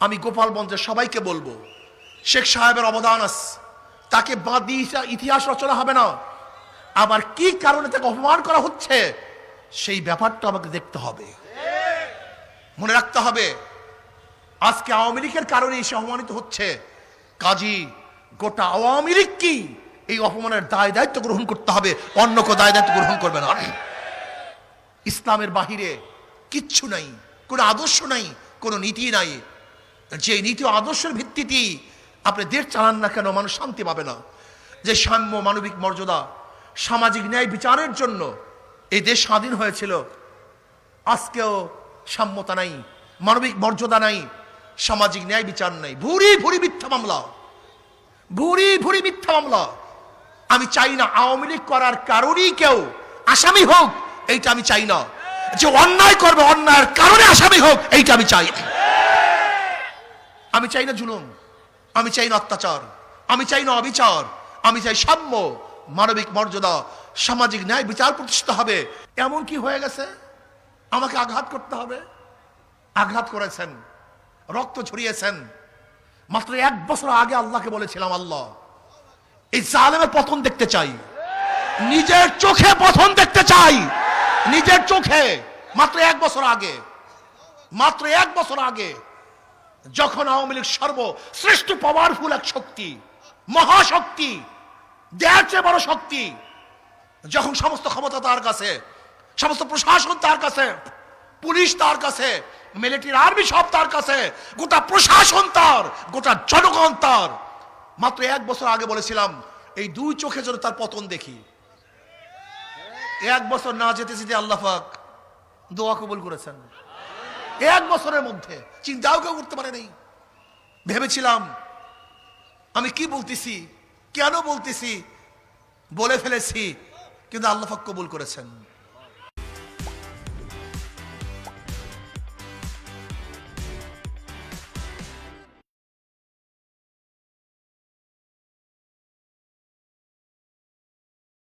আমি গোপালগঞ্জের সবাইকে বলব, শেখ সাহেবের অবদান আছে। তাকে বাদ দিয়ে ইতিহাস রচনা হবে না। আবার কি কারণে তাকে অপমান করা হচ্ছে, সেই ব্যাপারটা আমাকে দেখতে হবে। মনে রাখতে হবে, আজকে আওয়ামী লীগের কারণে সে অপমানিত হচ্ছে। কাজী, গোটা আওয়ামী লীগ কি এই অপমানের দায় দায়িত্ব গ্রহণ করতে হবে? অন্য কেউ দায় দায়িত্ব গ্রহণ করবে না। ইসলামের বাহিরে কিচ্ছু নাই, কোনো আদর্শ নাই, কোনো নীতি নাই। যে নীতি আদর্শের ভিত্তিতেই আপনি দেশ চালান না কেন মানুষ শান্তি পাবে না। যে সাম্য মানবিক মর্যাদা, সামাজিক ন্যায় বিচারের জন্য এই দেশ স্বাধীন হয়েছিল, আজকেও সাম্যতা নাই, মানবিক মর্যাদা নাই, সামাজিক ন্যায় বিচার নাই। ভুরি ভুরি মিথ্যা মামলা, ভুরি ভুরি মিথ্যা মামলা। আমি চাই না আওয়ামী লীগ করার কারণেই কেউ আসামি হোক, এইটা আমি চাই না। যে অন্যায় করবে অন্যায়ের কারণে আসামি হোক, এইটা আমি চাই। আমি চাই না জুলুম, আমি চাই না অত্যাচার, আমি চাই না অবিচার, আমি চাই সাম্য, মানবিক মর্যাদা, সামাজিক ন্যায় বিচার প্রতিষ্ঠিত হবে। এমন কি হয়ে গেছে? আমাকে আঘাত করতে হবে। আঘাত করেছেন, রক্ত ছড়িয়েছেন মাত্র এক বছর আগে আল্লাহকে বলেছিলাম, আল্লাহ, এই জালেমের পতন দেখতে চাই। নিজের চোখে পতন দেখতে চাই। নিজের চোখে, মাত্র এক বছর আগে, মাত্র এক বছর আগে যখন আওয়ামী লীগ সর্বশ্রেষ্ঠ পাওয়ারফুল এক শক্তি, মহাশক্তি দেয়ার বড় শক্তি, যখন সমস্ত ক্ষমতা তার কাছে, সমস্ত প্রশাসন তার কাছে, পুলিশ তার কাছে মিলিটারি আর্মি সব তার কাছে, গোটা প্রশাসন তার, গোটা জনগণ তার। মাত্র এক বছর আগে বলেছিলাম, এই দুই চোখে যেন তার পতন দেখি। এক বছর না যেতে যেতে আল্লাহ পাক দোয়া কবুল করেছেন। এক বছরের মধ্যে চিন্তাও কেউ করতে পারে নেই ভেবেছিলাম, আমি কি বলতেছি, কেন বলতেছি, বলে ফেলেছি, কিন্তু আল্লাহ কবুল করেছেন।